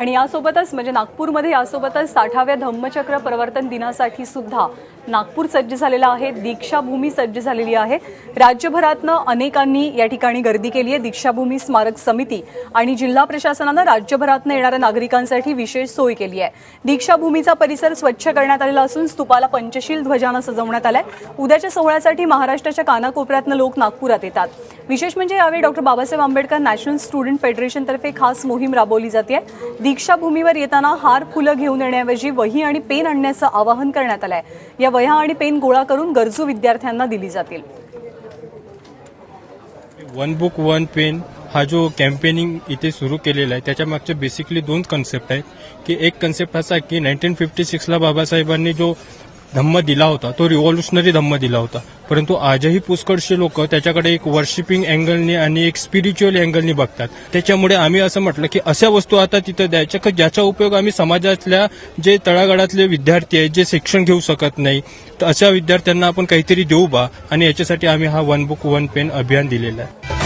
आणि यासोबतच म्हणजे नागपूरमध्ये यासोबतच साठाव्या धम्मचक्र प्रवर्तन दिनासाठी सुद्धा नागपूर सज्ज झालेला आहे दीक्षाभूमी सज्ज झालेली आहे. राज्यभरातनं अनेकांनी या ठिकाणी गर्दी केली आहे. दीक्षाभूमी स्मारक समिती आणि जिल्हा प्रशासनानं राज्यभरातनं येणाऱ्या नागरिकांसाठी विशेष सोय केली आहे. दीक्षाभूमीचा परिसर स्वच्छ करण्यात आलेला असून स्तूपाला पंचशील ध्वजानं सजवण्यात आलाय. उद्याच्या सोहळ्यासाठी महाराष्ट्राच्या कानाकोपऱ्यातनं लोक नागपुरात येतात. विशेष म्हणजे यावेळी doctor Babasaheb Ambedkar national student फेडरेशनतर्फे खास मोहीम राबवली जाते. दीक्षाभूमीवर येताना हार फुलं घेऊन येण्याऐवजी वही आणि पेन आणण्याचं आवाहन करण्यात आलं आहे या वह्या आणि पेन गोळा करून गरजू विद्यार्थ्यांना दिली जातील. वन बुक वन पेन हा जो कॅम्पेनिंग इथे सुरू केलेला आहे त्याच्या मागचे बेसिकली दोन कन्सेप्ट आहेत की एक कन्सेप्ट असा आहे की नाईन्टीन फिफ्टी सिक्सला बाबासाहेबांनी जो धम्म दिला होता. तो रिव्हॉल्युशनरी धम्म दिला होता. परंतु आजही पुष्कळशी लोक त्याच्याकडे एक वर्शिपिंग अँगलने आणि एक स्पिरिच्युअल अँगलनी बघतात. त्याच्यामुळे आम्ही असं म्हटलं की अशा वस्तू आता तिथं द्यायच्या की ज्याचा उपयोग आम्ही समाजातल्या जे तळागाळातले विद्यार्थी आहेत जे शिक्षण घेऊ शकत नाही तर अशा विद्यार्थ्यांना आपण काहीतरी देऊ बा. आणि याच्यासाठी आम्ही हा वन बुक वन पेन अभियान दिलेला आहे.